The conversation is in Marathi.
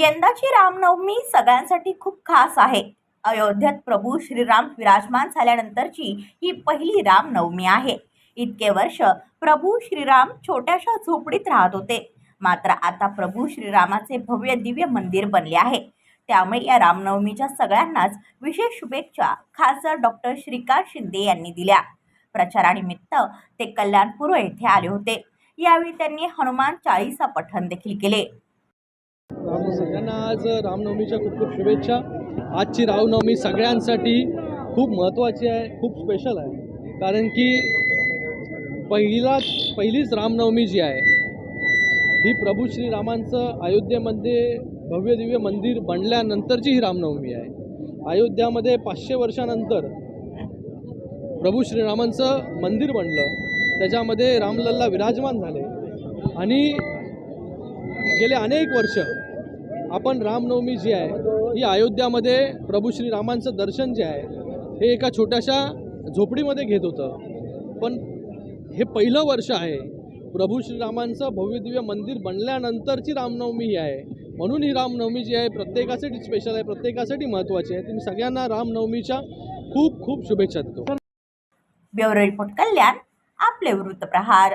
यंदाची रामनवमी सगळ्यांसाठी खूप खास आहे. अयोध्येत प्रभू श्रीराम विराजमान झाल्यानंतरची ही पहिली रामनवमी आहे. इतके वर्ष प्रभू श्रीराम छोट्याशा झोपडीत राहत होते. मात्र आता प्रभू श्रीरामाचे भव्य दिव्य मंदिर बनले आहे. त्यामुळे या रामनवमीच्या सगळ्यांनाच विशेष शुभेच्छा खासदार डॉक्टर श्रीकांत शिंदे यांनी दिल्या. प्रचारानिमित्त ते कल्याणपूर्व येथे आले होते. यावेळी त्यांनी हनुमान चाळीसा पठण देखील केले. राम सगळ्यांना आज रामनवमीच्या खूप खूप शुभेच्छा. आजची रामनवमी सगळ्यांसाठी खूप महत्त्वाची आहे खूप स्पेशल आहे. कारण की पहिला पहिलीच रामनवमी जी आहे ही प्रभू श्रीरामांचं अयोध्येमध्ये भव्य दिव्य मंदिर बनल्यानंतरची ही रामनवमी आहे. अयोध्यामध्ये पाचशे वर्षानंतर प्रभू श्रीरामांचं मंदिर बनलं. त्याच्यामध्ये रामलल्ला विराजमान झाले. आणि गेले अनेक वर्ष आपण रामनवमी जी आहे ही अयोध्यामध्ये प्रभू श्रीरामांचं दर्शन जे आहे हे एका छोट्याशा झोपडीमध्ये घेत होतं. पण हे पहिलं वर्ष आहे प्रभू श्रीरामांचं भव्यदिव्य मंदिर बनल्यानंतरची रामनवमी ही आहे. म्हणून ही रामनवमी जी आहे प्रत्येकासाठी स्पेशल आहे प्रत्येकासाठी महत्त्वाची आहे. तुम्ही सगळ्यांना रामनवमीच्या खूप खूप शुभेच्छा देतो. ब्युरो रिपोर्ट कल्याण आपले वृत्तप्रहार.